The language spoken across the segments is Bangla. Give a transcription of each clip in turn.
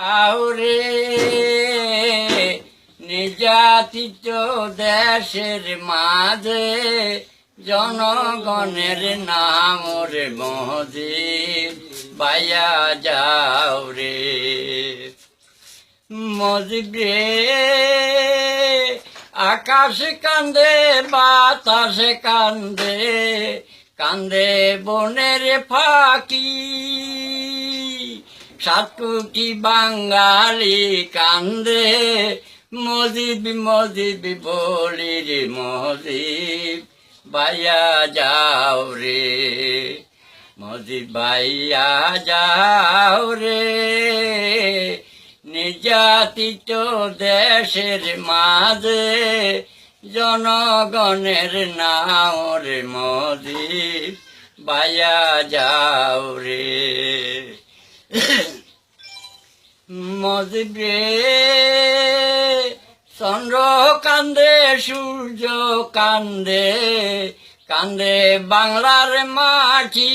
আউরে নিজাতিত দেশের মাঝে, জনগণের নাম রে মহজিদ বাইয়া যাও রে। মজিদ রে আকাশে কান্দে, বাতাসে কান্দে কান্দে বনের ফাঁকি। সাত কোটি বাঙালি কান্দে? মজিব মজিব বলি রে মজিব, বাইয়া যাও রে। মজিব, বাইয়া যাও রে। নির্যাতিত দেশের মাঝে, জনগণের নাম রে মজিব, বাইয়া যাও রে। মজিবে চন্দ্র কান্দে, সূর্য কান্দে কান্দে বাংলার মাটি।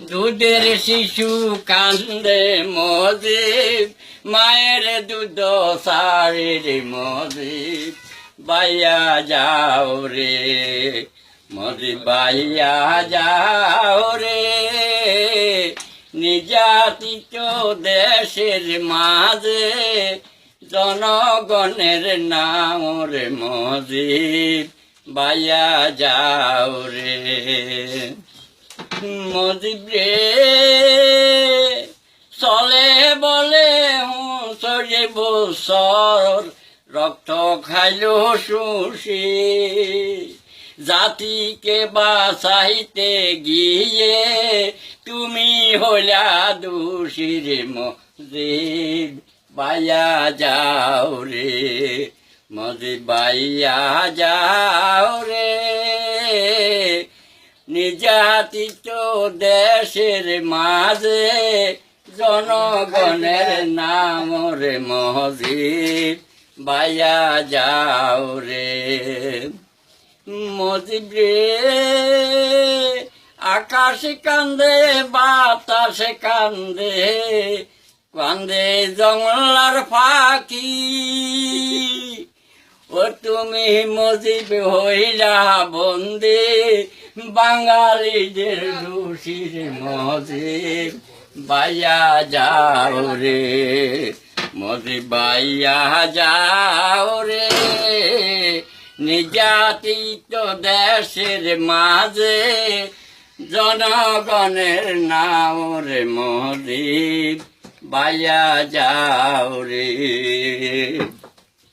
দুধের শিশু কান্দে মজিব মায়ের দুধ সারের মজিব বাইয়া যাও রে মজিব বাইয়া যাও রে। নিজাতিত দেশের মাঝে, জনগণের নাম রে মজিব বাইয়া যাও রে। মজিব রে, চলে বলে সরে বছর রক্ত খাইল শুষি জাতিকে বাঁচাইতে গিয়ে তুমি হইলা দোষীর মজিদ বাইয়া যাও রে মজিদ বাইয়া যাও রে। নিজাতিত দেশের মাঝে জনগণের নাম রে মজিদ বাইয়া যাও রে। মজিব আকাশে কান্দে, বাতাসে কান্দে কান্দে জঙ্গলার ফাঁকি। ও তুমি মজিব হইলা বন্দে, বাঙালিদের রুশির মজিব বাইয়া যাও রে মজিব বাইয়া যাও রে। নিজাতিত দেশের মাঝে জনগণের নাম রে মজিব বাইয়া যাও রে।